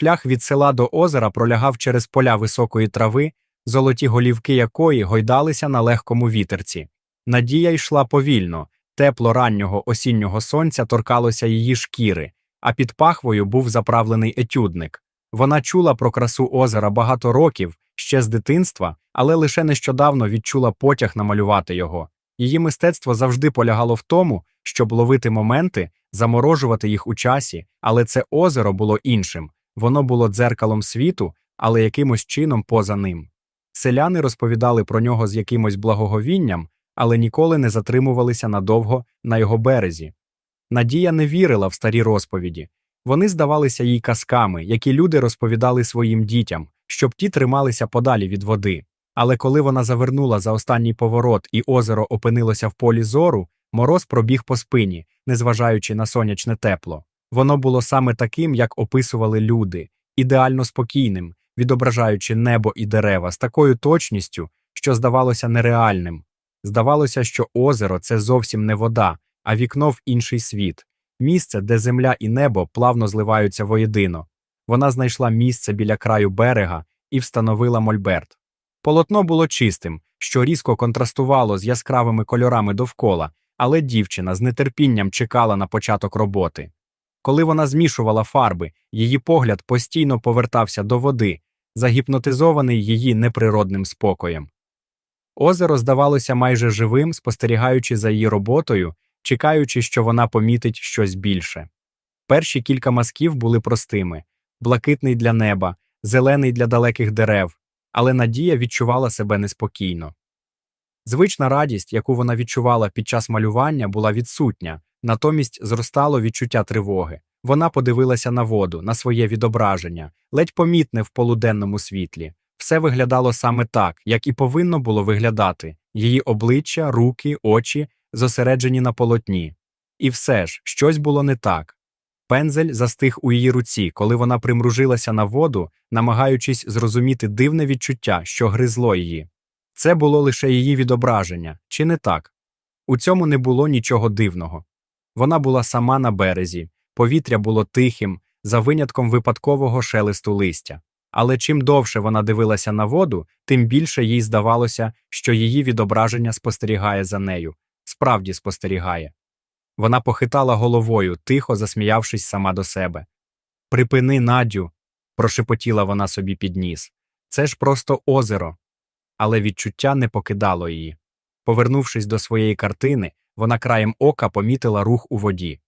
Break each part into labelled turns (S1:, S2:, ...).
S1: Шлях від села до озера пролягав через поля високої трави, золоті голівки якої гойдалися на легкому вітерці. Надія йшла повільно, тепло раннього осіннього сонця торкалося її шкіри, а під пахвою був заправлений етюдник. Вона чула про красу озера багато років, ще з дитинства, але лише нещодавно відчула потяг намалювати його. Її мистецтво завжди полягало в тому, щоб ловити моменти, заморожувати їх у часі, але це озеро було іншим. Воно було дзеркалом світу, але якимось чином поза ним. Селяни розповідали про нього з якимось благоговінням, але ніколи не затримувалися надовго на його березі. Надія не вірила в старі розповіді. Вони здавалися їй казками, які люди розповідали своїм дітям, щоб ті трималися подалі від води. Але коли вона завернула за останній поворот і озеро опинилося в полі зору, мороз пробіг по спині, незважаючи на сонячне тепло. Воно було саме таким, як описували люди, ідеально спокійним, відображаючи небо і дерева з такою точністю, що здавалося нереальним. Здавалося, що озеро це зовсім не вода, а вікно в інший світ, місце, де земля і небо плавно зливаються воєдино. Вона знайшла місце біля краю берега і встановила мольберт. Полотно було чистим, що різко контрастувало з яскравими кольорами довкола, але дівчина з нетерпінням чекала на початок роботи. Коли вона змішувала фарби, її погляд постійно повертався до води, загіпнотизований її неприродним спокоєм. Озеро здавалося майже живим, спостерігаючи за її роботою, чекаючи, що вона помітить щось більше. Перші кілька мазків були простими блакитний для неба, зелений для далеких дерев, але Надія відчувала себе неспокійно. Звична радість, яку вона відчувала під час малювання, була відсутня, натомість зростало відчуття тривоги. Вона подивилася на воду, на своє відображення, ледь помітне в полуденному світлі. Все виглядало саме так, як і повинно було виглядати її обличчя, руки, очі зосереджені на полотні. І все ж, щось було не так. Пензель застиг у її руці, коли вона примружилася на воду, намагаючись зрозуміти дивне відчуття, що гризло її. Це було лише її відображення, чи не так? У цьому не було нічого дивного. Вона була сама на березі, повітря було тихим, за винятком випадкового шелесту листя. Але чим довше вона дивилася на воду, тим більше їй здавалося, що її відображення спостерігає за нею, справді спостерігає. Вона похитала головою, тихо засміявшись сама до себе. Припини, Надю, прошепотіла вона собі під ніс. Це ж просто озеро. Але відчуття не покидало її. Повернувшись до своєї картини, вона краєм ока помітила рух у воді.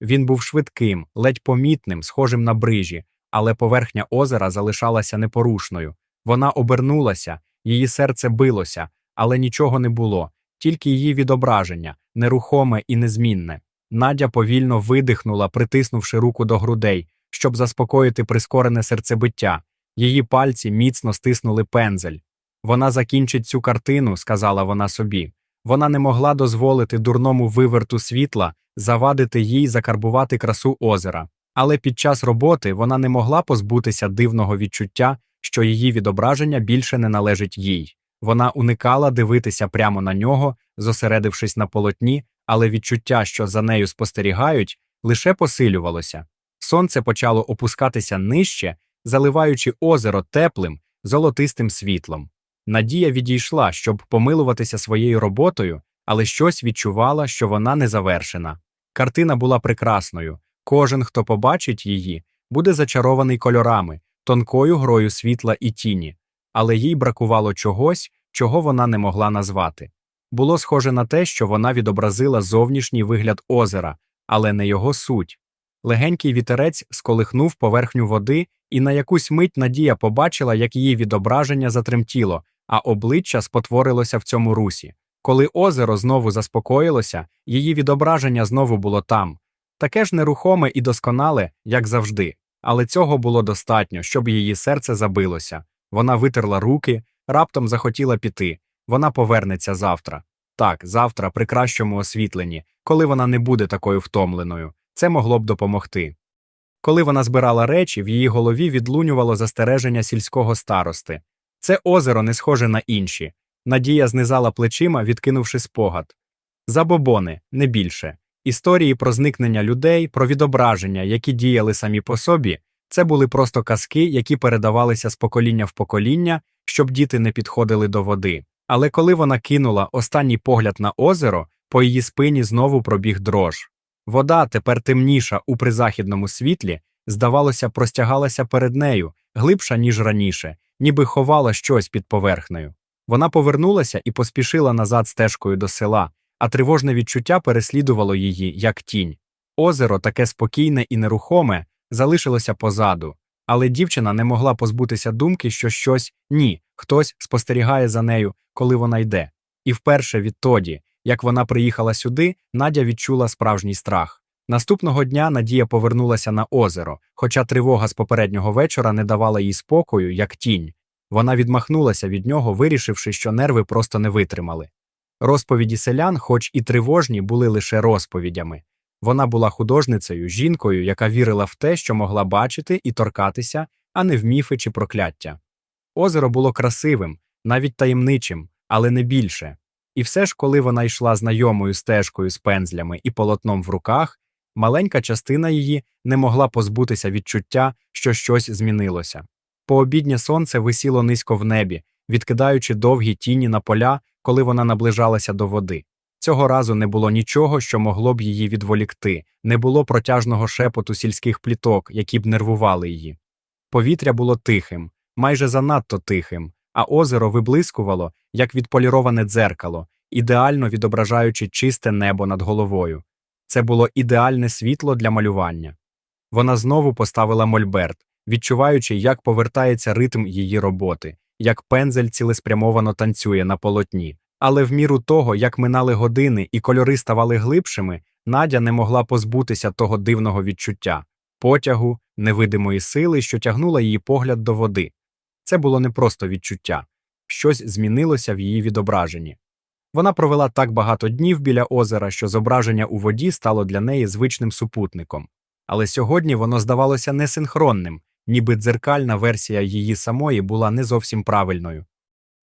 S1: Він був швидким, ледь помітним, схожим на брижі, але поверхня озера залишалася непорушною. Вона обернулася, її серце билося, але нічого не було, тільки її відображення, нерухоме і незмінне. Надя повільно видихнула, притиснувши руку до грудей, щоб заспокоїти прискорене серцебиття. Її пальці міцно стиснули пензель. Вона закінчить цю картину, сказала вона собі. Вона не могла дозволити дурному виверту світла завадити їй закарбувати красу озера. Але під час роботи вона не могла позбутися дивного відчуття, що її відображення більше не належить їй. Вона уникала дивитися прямо на нього, зосередившись на полотні, але відчуття, що за нею спостерігають, лише посилювалося. Сонце почало опускатися нижче, заливаючи озеро теплим, золотистим світлом. Надія відійшла, щоб помилуватися своєю роботою, але щось відчувала, що вона не завершена. Картина була прекрасною. Кожен, хто побачить її, буде зачарований кольорами, тонкою грою світла і тіні, але їй бракувало чогось, чого вона не могла назвати. Було схоже на те, що вона відобразила зовнішній вигляд озера, але не його суть. Легенький вітерець сколихнув поверхню води, і на якусь мить Надія побачила, як її відображення затремтіло, а обличчя спотворилося в цьому русі. Коли озеро знову заспокоїлося, її відображення знову було там, таке ж нерухоме і досконале, як завжди, але цього було достатньо, щоб її серце забилося. Вона витерла руки, раптом захотіла піти. Вона повернеться завтра. Так, завтра, при кращому освітленні, коли вона не буде такою втомленою, це могло б допомогти. Коли вона збирала речі, в її голові відлунювало застереження сільського старости. Це озеро не схоже на інші. Надія знизала плечима, відкинувши спогад. Забобони, не більше. Історії про зникнення людей, про відображення, які діяли самі по собі, Це були просто казки, які передавалися з покоління в покоління, щоб діти не підходили до води. Але коли вона кинула останній погляд на озеро, по її спині знову пробіг дрож. Вода, тепер темніша у призахідному світлі, здавалося, простягалася перед нею, глибша, ніж раніше, ніби ховала щось під поверхнею. Вона повернулася і поспішила назад стежкою до села, а тривожне відчуття переслідувало її, як тінь. Озеро, таке спокійне і нерухоме, залишилося позаду, але дівчина не могла позбутися думки, що щось ні, хтось спостерігає за нею, коли вона йде. І вперше відтоді, як вона приїхала сюди, Надя відчула справжній страх. Наступного дня Надія повернулася на озеро, хоча тривога з попереднього вечора не давала їй спокою, як тінь. Вона відмахнулася від нього, вирішивши, що нерви просто не витримали. Розповіді селян, хоч і тривожні, були лише розповідями. Вона була художницею, жінкою, яка вірила в те, що могла бачити і торкатися, а не в міфи чи прокляття. Озеро було красивим, навіть таємничим, але не більше. І все ж, коли вона йшла знайомою стежкою з пензлями і полотном в руках, маленька частина її не могла позбутися відчуття, що щось змінилося. Пообіднє сонце висіло низько в небі, відкидаючи довгі тіні на поля, коли вона наближалася до води. Цього разу не було нічого, що могло б її відволікти, не було протяжного шепоту сільських пліток, які б нервували її. Повітря було тихим, майже занадто тихим, а озеро виблискувало, як відполіроване дзеркало, ідеально відображаючи чисте небо над головою. Це було ідеальне світло для малювання. Вона знову поставила мольберт, відчуваючи, як повертається ритм її роботи, як пензель цілеспрямовано танцює на полотні. Але в міру того, як минали години і кольори ставали глибшими, Надя не могла позбутися того дивного відчуття потягу, невидимої сили, що тягнула її погляд до води. Це було не просто відчуття, щось змінилося в її відображенні. Вона провела так багато днів біля озера, що зображення у воді стало для неї звичним супутником. Але сьогодні воно здавалося несинхронним, ніби дзеркальна версія її самої була не зовсім правильною.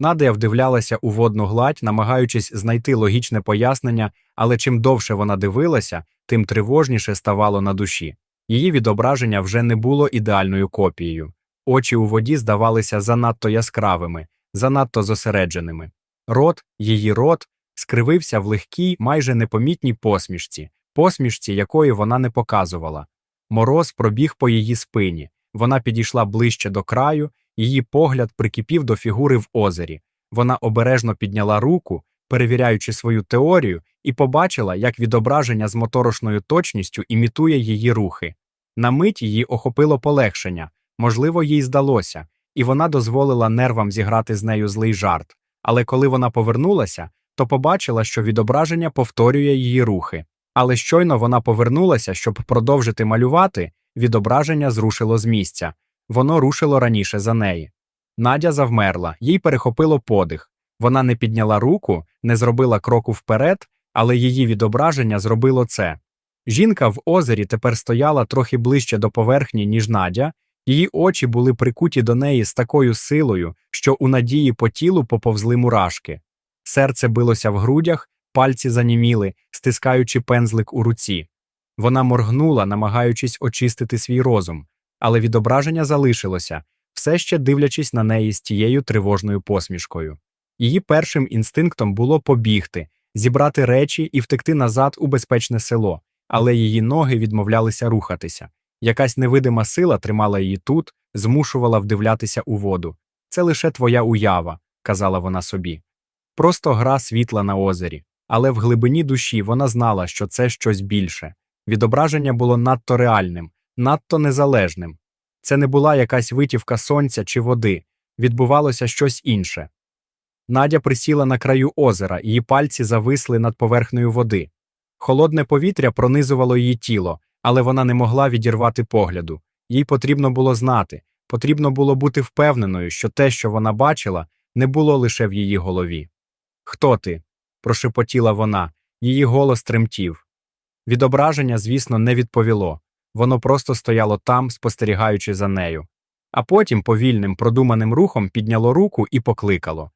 S1: Надія вдивлялася у водну гладь, намагаючись знайти логічне пояснення, але чим довше вона дивилася, тим тривожніше ставало на душі. Її відображення вже не було ідеальною копією. Очі у воді здавалися занадто яскравими, занадто зосередженими. Рот, її рот, скривився в легкій, майже непомітній посмішці, посмішці, якої вона не показувала. Мороз пробіг по її спині. Вона підійшла ближче до краю, її погляд прикипів до фігури в озері. Вона обережно підняла руку, перевіряючи свою теорію, і побачила, як відображення з моторошною точністю імітує її рухи. На мить її охопило полегшення, можливо, їй здалося, і вона дозволила нервам зіграти з нею злий жарт. Але коли вона повернулася, то побачила, що відображення повторює її рухи. Але щойно вона повернулася, щоб продовжити малювати, відображення зрушило з місця. Воно рушило раніше за неї. Надя завмерла, їй перехопило подих. Вона не підняла руку, не зробила кроку вперед, але її відображення зробило це. Жінка в озері тепер стояла трохи ближче до поверхні, ніж Надя, її очі були прикуті до неї з такою силою, що у надії по тілу поповзли мурашки. Серце билося в грудях, пальці заніміли, стискаючи пензлик у руці. Вона моргнула, намагаючись очистити свій розум, але відображення залишилося, все ще дивлячись на неї з тією тривожною посмішкою. Її першим інстинктом було побігти, зібрати речі і втекти назад у безпечне село, але її ноги відмовлялися рухатися. Якась невидима сила тримала її тут, змушувала вдивлятися у воду. Це лише твоя уява, казала вона собі. Просто гра світла на озері, але в глибині душі вона знала, що це щось більше. Відображення було надто реальним, надто незалежним. Це не була якась витівка сонця чи води, відбувалося щось інше. Надя присіла на краю озера, її пальці зависли над поверхнею води. Холодне повітря пронизувало її тіло, але вона не могла відірвати погляду. Їй потрібно було знати, потрібно було бути впевненою, що те, що вона бачила, не було лише в її голові. Хто ти? прошепотіла вона, її голос тремтів. Відображення, звісно, не відповіло воно просто стояло там, спостерігаючи за нею. А потім повільним, продуманим рухом підняло руку і покликало.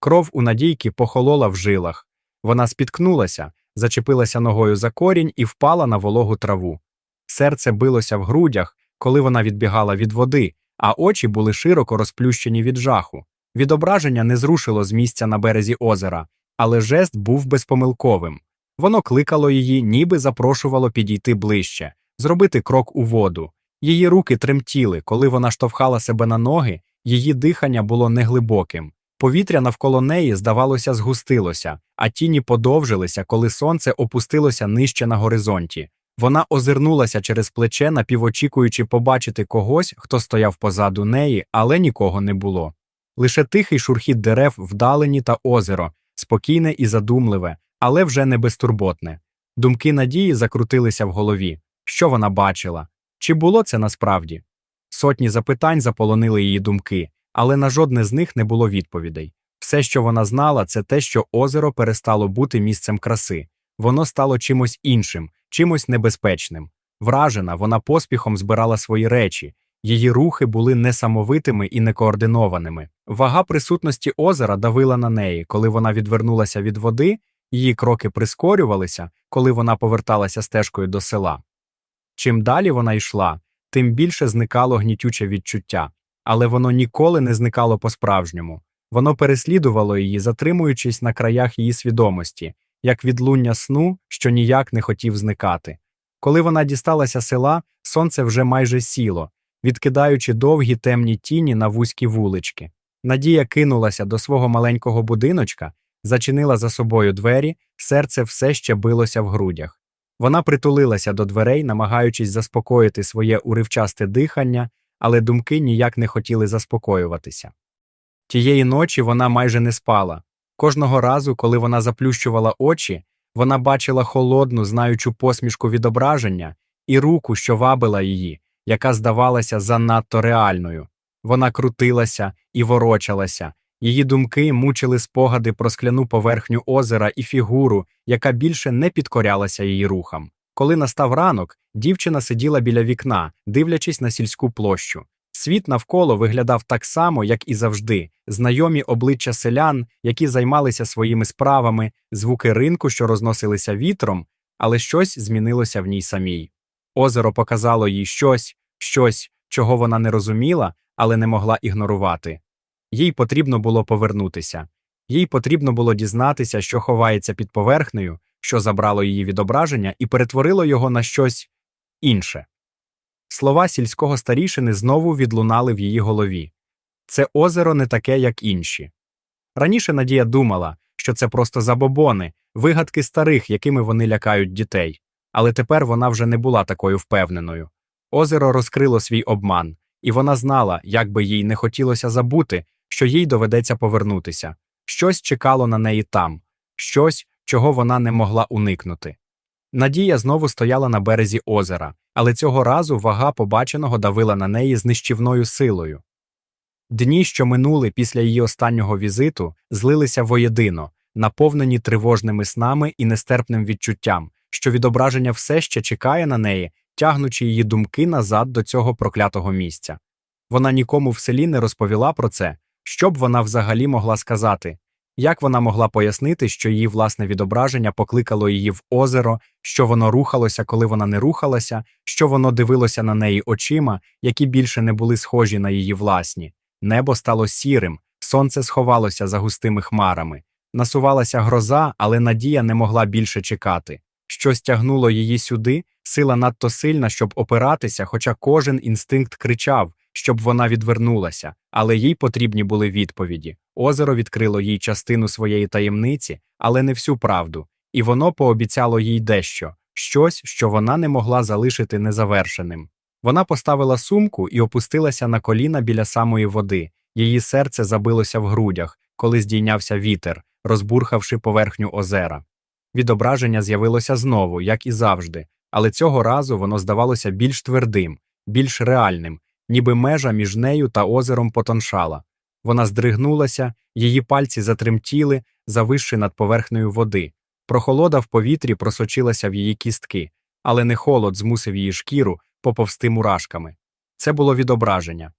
S1: Кров у надійки похолола в жилах. Вона спіткнулася, зачепилася ногою за корінь і впала на вологу траву. Серце билося в грудях, коли вона відбігала від води, а очі були широко розплющені від жаху. Відображення не зрушило з місця на березі озера, але жест був безпомилковим. Воно кликало її, ніби запрошувало підійти ближче, зробити крок у воду. Її руки тремтіли, коли вона штовхала себе на ноги, її дихання було неглибоким. Повітря навколо неї, здавалося, згустилося, а тіні подовжилися, коли сонце опустилося нижче на горизонті. Вона озирнулася через плече, напівочікуючи побачити когось, хто стояв позаду неї, але нікого не було. Лише тихий шурхіт дерев вдалені та озеро, спокійне і задумливе, але вже не безтурботне. Думки надії закрутилися в голові. Що вона бачила? Чи було це насправді? Сотні запитань заполонили її думки, але на жодне з них не було відповідей. Все, що вона знала, це те, що озеро перестало бути місцем краси. Воно стало чимось іншим, чимось небезпечним. Вражена, вона поспіхом збирала свої речі, її рухи були несамовитими і некоординованими. Вага присутності озера давила на неї, коли вона відвернулася від води, її кроки прискорювалися, коли вона поверталася стежкою до села. Чим далі вона йшла, тим більше зникало гнітюче відчуття, але воно ніколи не зникало по-справжньому. Воно переслідувало її, затримуючись на краях її свідомості, як відлуння сну, що ніяк не хотів зникати. Коли вона дісталася села, сонце вже майже сіло, відкидаючи довгі темні тіні на вузькі вулички. Надія кинулася до свого маленького будиночка, зачинила за собою двері, серце все ще билося в грудях. Вона притулилася до дверей, намагаючись заспокоїти своє уривчасте дихання, але думки ніяк не хотіли заспокоюватися. Тієї ночі вона майже не спала. Кожного разу, коли вона заплющувала очі, вона бачила холодну, знаючу посмішку відображення і руку, що вабила її, яка здавалася занадто реальною. Вона крутилася і ворочалася. Її думки мучили спогади про скляну поверхню озера і фігуру, яка більше не підкорялася її рухам. Коли настав ранок, дівчина сиділа біля вікна, дивлячись на сільську площу. Світ навколо виглядав так само, як і завжди, знайомі обличчя селян, які займалися своїми справами, звуки ринку, що розносилися вітром, але щось змінилося в ній самій. Озеро показало їй щось, щось, чого вона не розуміла, але не могла ігнорувати. Їй потрібно було повернутися, їй потрібно було дізнатися, що ховається під поверхнею, що забрало її відображення і перетворило його на щось інше. Слова сільського старішини знову відлунали в її голові це озеро не таке, як інші. Раніше Надія думала, що це просто забобони, вигадки старих, якими вони лякають дітей, але тепер вона вже не була такою впевненою. Озеро розкрило свій обман, і вона знала, як би їй не хотілося забути, що їй доведеться повернутися. Щось чекало на неї там, щось, чого вона не могла уникнути. Надія знову стояла на березі озера, але цього разу вага побаченого давила на неї з нищівною силою. Дні, що минули після її останнього візиту, злилися воєдино, наповнені тривожними снами і нестерпним відчуттям, що відображення все ще чекає на неї, тягнучи її думки назад до цього проклятого місця. Вона нікому в селі не розповіла про це, що б вона взагалі могла сказати, як вона могла пояснити, що її власне відображення покликало її в озеро, що воно рухалося, коли вона не рухалася, що воно дивилося на неї очима, які більше не були схожі на її власні. Небо стало сірим, сонце сховалося за густими хмарами. Насувалася гроза, але надія не могла більше чекати. Щось тягнуло її сюди, сила надто сильна, щоб опиратися, хоча кожен інстинкт кричав, щоб вона відвернулася, але їй потрібні були відповіді. Озеро відкрило їй частину своєї таємниці, але не всю правду, і воно пообіцяло їй дещо щось, що вона не могла залишити незавершеним. Вона поставила сумку і опустилася на коліна біля самої води. Її серце забилося в грудях, коли здійнявся вітер, розбурхавши поверхню озера. Відображення з'явилося знову, як і завжди, але цього разу воно здавалося більш твердим, більш реальним, ніби межа між нею та озером потоншала. Вона здригнулася, її пальці затремтіли, зависши над поверхнею води. Прохолода в повітрі просочилася в її кістки, але не холод змусив її шкіру поповсти мурашками. Це було відображення.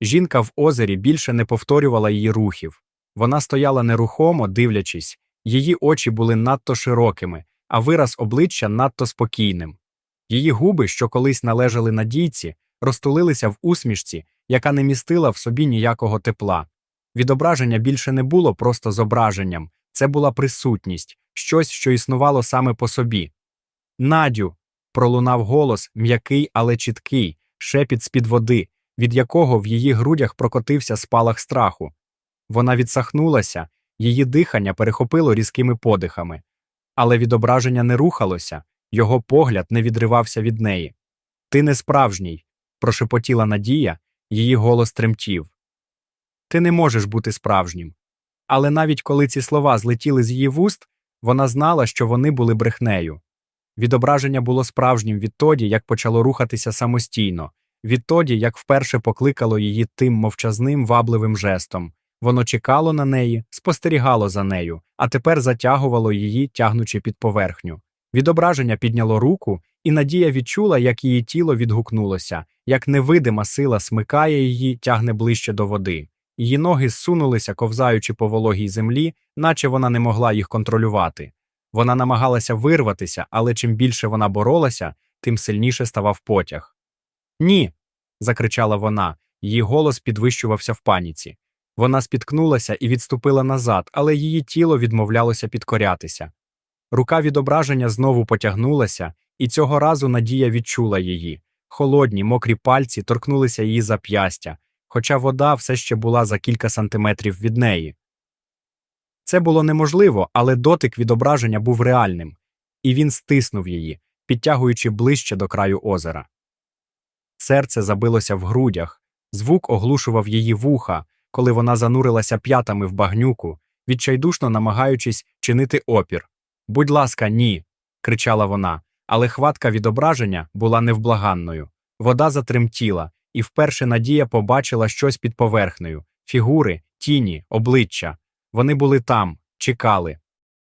S1: Жінка в озері більше не повторювала її рухів. Вона стояла нерухомо, дивлячись, її очі були надто широкими, а вираз обличчя надто спокійним. Її губи, що колись належали надійці, розтулилися в усмішці, яка не містила в собі ніякого тепла. Відображення більше не було просто зображенням, це була присутність, щось, що існувало саме по собі. Надю. пролунав голос, м'який, але чіткий, шепіт з-під води, від якого в її грудях прокотився спалах страху. Вона відсахнулася, її дихання перехопило різкими подихами. Але відображення не рухалося, його погляд не відривався від неї. Ти не справжній, прошепотіла Надія, її голос тремтів. Ти не можеш бути справжнім. Але навіть коли ці слова злетіли з її вуст, вона знала, що вони були брехнею. Відображення було справжнім відтоді, як почало рухатися самостійно, відтоді, як вперше покликало її тим мовчазним вабливим жестом. Воно чекало на неї, спостерігало за нею, а тепер затягувало її, тягнучи під поверхню. Відображення підняло руку, і Надія відчула, як її тіло відгукнулося, як невидима сила смикає її, тягне ближче до води. Її ноги зсунулися, ковзаючи по вологій землі, наче вона не могла їх контролювати. Вона намагалася вирватися, але чим більше вона боролася, тим сильніше ставав потяг. Ні. закричала вона, її голос підвищувався в паніці. Вона спіткнулася і відступила назад, але її тіло відмовлялося підкорятися. Рука відображення знову потягнулася, і цього разу Надія відчула її. Холодні, мокрі пальці торкнулися її зап'ястя, хоча вода все ще була за кілька сантиметрів від неї. Це було неможливо, але дотик відображення був реальним, і він стиснув її, підтягуючи ближче до краю озера. Серце забилося в грудях, звук оглушував її вуха, коли вона занурилася п'ятами в багнюку, відчайдушно намагаючись чинити опір. Будь ласка, ні. кричала вона, але хватка відображення була невблаганною. Вода затремтіла, і вперше Надія побачила щось під поверхнею фігури, тіні, обличчя. Вони були там, чекали.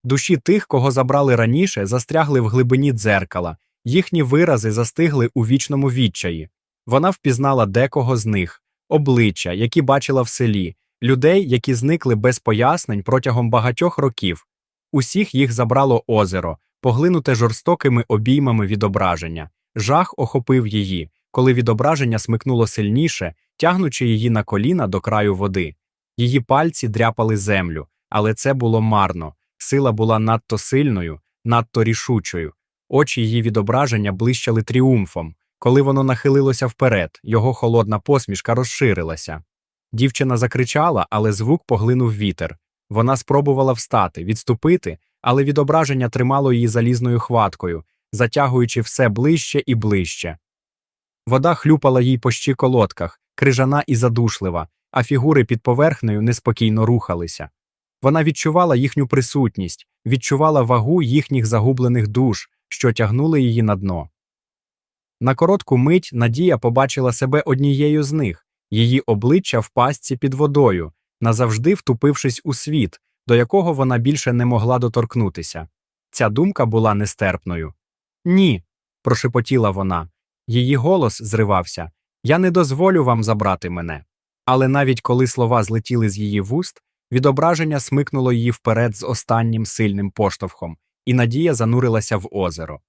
S1: Душі тих, кого забрали раніше, застрягли в глибині дзеркала, їхні вирази застигли у вічному відчаї. Вона впізнала декого з них, обличчя, які бачила в селі, людей, які зникли без пояснень протягом багатьох років. Усіх їх забрало озеро, поглинуте жорстокими обіймами відображення. Жах охопив її, коли відображення смикнуло сильніше, тягнучи її на коліна до краю води. Її пальці дряпали землю, але це було марно. Сила була надто сильною, надто рішучою. Очі її відображення блищали тріумфом. Коли воно нахилилося вперед, його холодна посмішка розширилася. Дівчина закричала, але звук поглинув вітер. Вона спробувала встати, відступити, але відображення тримало її залізною хваткою, затягуючи все ближче і ближче. Вода хлюпала їй по щиколотках, крижана і задушлива, а фігури під поверхнею неспокійно рухалися. Вона відчувала їхню присутність, відчувала вагу їхніх загублених душ, що тягнули її на дно. На коротку мить Надія побачила себе однією з них, її обличчя в пастці під водою, назавжди втупившись у світ, до якого вона більше не могла доторкнутися. Ця думка була нестерпною. Ні, прошепотіла вона. Її голос зривався Я не дозволю вам забрати мене. Але навіть коли слова злетіли з її вуст, відображення смикнуло її вперед з останнім сильним поштовхом, і Надія занурилася в озеро.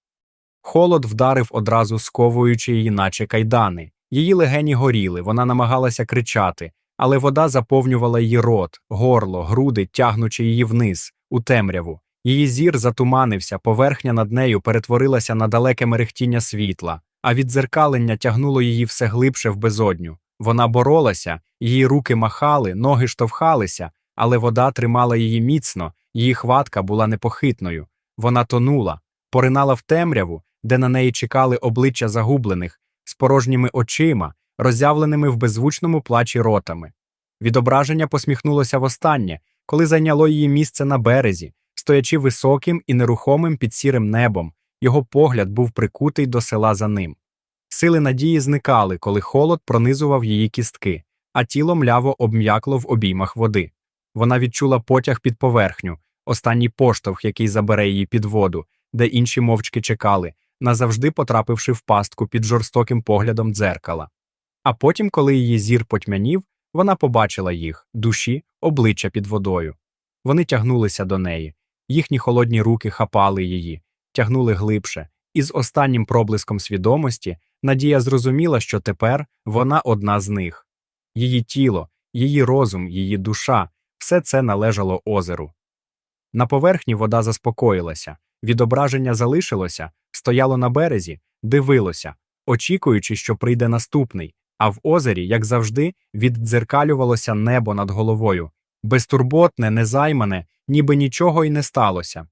S1: Холод вдарив одразу сковуючи її, наче кайдани. Її легені горіли, вона намагалася кричати, але вода заповнювала її рот, горло, груди, тягнучи її вниз, у темряву. Її зір затуманився, поверхня над нею перетворилася на далеке мерехтіння світла, а віддзеркалення тягнуло її все глибше в безодню. Вона боролася, її руки махали, ноги штовхалися, але вода тримала її міцно, її хватка була непохитною. Вона тонула, поринала в темряву, де на неї чекали обличчя загублених, з порожніми очима, роззявленими в беззвучному плачі ротами. Відображення посміхнулося востаннє, коли зайняло її місце на березі, стоячи високим і нерухомим під сірим небом, його погляд був прикутий до села за ним. Сили надії зникали, коли холод пронизував її кістки, а тіло мляво обм'якло в обіймах води. Вона відчула потяг під поверхню, останній поштовх, який забере її під воду, де інші мовчки чекали, назавжди потрапивши в пастку під жорстоким поглядом дзеркала. А потім, коли її зір потьмянів, вона побачила їх душі, обличчя під водою. Вони тягнулися до неї, їхні холодні руки хапали її, тягнули глибше, Із останнім проблиском свідомості Надія зрозуміла, що тепер вона одна з них. Її тіло, її розум, її душа все це належало озеру. На поверхні вода заспокоїлася, відображення залишилося, стояло на березі, дивилося, очікуючи, що прийде наступний, а в озері, як завжди, віддзеркалювалося небо над головою, безтурботне, незаймане, ніби нічого й не сталося.